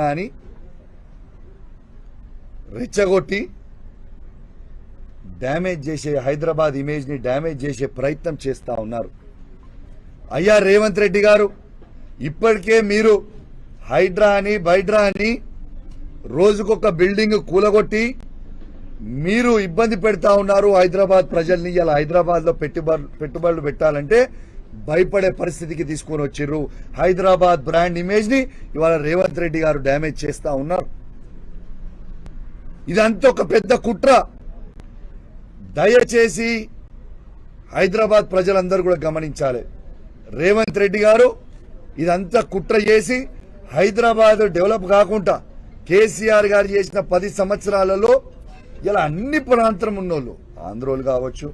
అని రెచ్చగొట్టి డ్యామేజ్ చేసే హైదరాబాద్ ఇమేజ్ని డ్యామేజ్ చేసే ప్రయత్నం చేస్తా ఉన్నారు. అయ్యా రేవంత్ రెడ్డి గారు ఇప్పటికే మీరు హైడ్రా అని బైడ్రా అని రోజుకొక బిల్డింగ్ కూలగొట్టి మీరు ఇబ్బంది పెడతా ఉన్నారు హైదరాబాద్ ప్రజల్ని. ఇలా హైదరాబాద్లో పెట్టుబడులు పెట్టుబడులు పెట్టాలంటే భయపడే పరిస్థితికి తీసుకొని వచ్చిర్రు. హైదరాబాద్ బ్రాండ్ ఇమేజ్ని ఇవాళ రేవంత్ రెడ్డి గారు డ్యామేజ్ చేస్తా ఉన్నారు. ఇదంతా ఒక పెద్ద కుట్ర. దయచేసి హైదరాబాద్ ప్రజలందరూ కూడా గమనించాలి. రేవంత్ రెడ్డి గారు ఇదంతా కుట్ర చేసి హైదరాబాద్ డెవలప్ కాకుండా కేసీఆర్ గారు చేసిన పది సంవత్సరాలలో ఇలా అన్ని ప్రాంతం ఉన్నోళ్ళు ఆంధ్రోలు కావచ్చు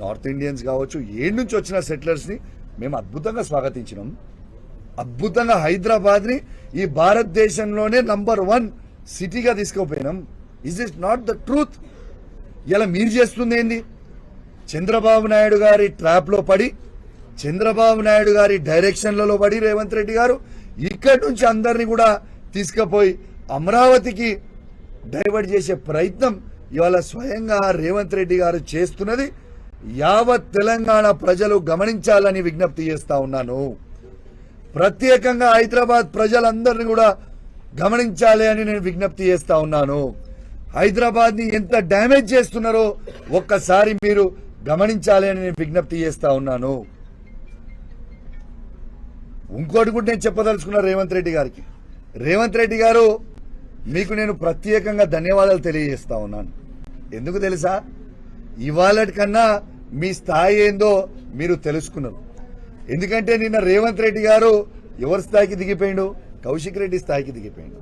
నార్త్ ఇండియన్స్ కావచ్చు ఏడు నుంచి వచ్చిన సెటిలర్స్ని మేము అద్భుతంగా స్వాగతించినాం. అద్భుతంగా హైదరాబాద్ని ఈ భారతదేశంలోనే నంబర్ వన్ సిటీగా తీసుకుపోయినాం. Is is not the truth ఇలా మీరు చేస్తుంది ఏంది? చంద్రబాబు నాయుడు గారి ట్రాప్లో పడి చంద్రబాబు నాయుడు గారి డైరెక్షన్లలో పడి రేవంత్ రెడ్డి గారు ఇక్కడి నుంచి అందరినీ కూడా తీసుకుపోయి అమరావతికి డైవర్ట్ చేసే ప్రయత్నం ఇవాళ స్వయంగా రేవంత్ రెడ్డి గారు చేస్తున్నది. యావత్ తెలంగాణ ప్రజలు గమనించాలని విజ్ఞప్తి చేస్తా ఉన్నాను. ప్రత్యేకంగా హైదరాబాద్ ప్రజలందరినీ కూడా గమనించాలి అని నేను విజ్ఞప్తి చేస్తా ఉన్నాను. హైదరాబాద్ని ఎంత డ్యామేజ్ చేస్తున్నారో ఒక్కసారి మీరు గమనించాలి అని నేను విజ్ఞప్తి చేస్తా ఉన్నాను. ఇంకోటి కూడా నేను చెప్పదలుచుకున్నా రేవంత్ రెడ్డి గారికి. రేవంత్ రెడ్డి గారు మీకు నేను ప్రత్యేకంగా ధన్యవాదాలు తెలియజేస్తా ఉన్నాను. ఎందుకు తెలుసా? ఇవాళ కన్నా మీ స్థాయి ఏందో మీరు తెలుసుకున్నారు. ఎందుకంటే నిన్న రేవంత్ రెడ్డి గారు ఎవరి స్థాయికి దిగిపోయిండు? కౌశిక్ రెడ్డి స్థాయికి దిగిపోయిండు.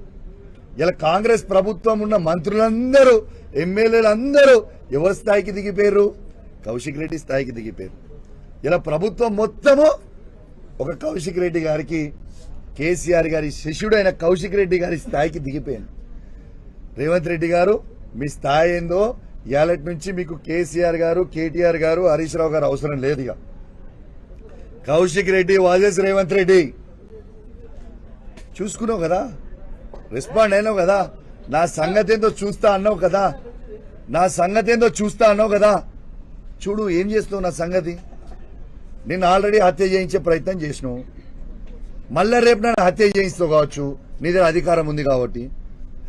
ఇలా కాంగ్రెస్ ప్రభుత్వం ఉన్న మంత్రులందరూ ఎమ్మెల్యేలు అందరూ ఎవరి స్థాయికి దిగిపోయారు కౌశిక్ రెడ్డి స్థాయికి దిగిపోయారు ఇలా ప్రభుత్వం మొత్తము ఒక కౌశిక్ రెడ్డి గారికి కేసీఆర్ గారి శిష్యుడైన కౌశిక్ రెడ్డి గారి స్థాయికి దిగిపోయాను రేవంత్ రెడ్డి గారు మీ స్థాయి ఏందో ఇవాళటి నుంచి మీకు కేసీఆర్ గారు కేటీఆర్ గారు హరీష్ రావు గారు అవసరం లేదు ఇక. కౌశిక్ రెడ్డి వాజేస్ రేవంత్ రెడ్డి. చూసుకున్నావు కదా? రెస్పాండ్ అయినావు కదా? నా సంగతి ఏందో చూస్తా అన్నావు కదా? నా సంగతి ఏందో చూస్తా అన్నావు కదా? చూడు ఏం చేస్తావు నా సంగతి? నేను ఆల్రెడీ హత్య చేయించే ప్రయత్నం చేసినావు. మళ్ళా రేపు నన్ను హత్య చేయిస్తావు కావచ్చు. నీ దగ్గర అధికారం ఉంది కాబట్టి.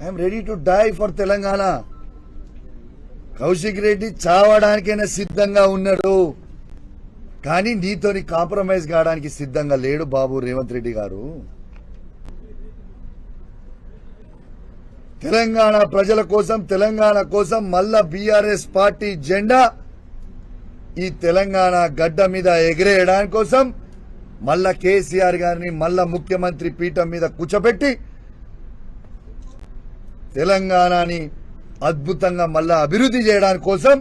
I'm ready to die for Telangana. Kaushik Reddy చావడానికైనా సిద్ధంగా ఉన్నాడు. కానీ నీతోని కాంప్రమైజ్ కావడానికి సిద్ధంగా లేడు బాబు రేవంత్ రెడ్డి గారు. తెలంగాణ ప్రజల కోసం తెలంగాణ కోసం మళ్ళా బీఆర్ఎస్ పార్టీ జెండా ఈ తెలంగాణ గడ్డ మీద ఎగిరేయడానికి కోసం మళ్ళా కేసీఆర్ గారిని మళ్ళా ముఖ్యమంత్రి పీఠం మీద కూర్చోబెట్టి తెలంగాణని అద్భుతంగా మళ్ళా అభివృద్ధి చేయడానికి కోసం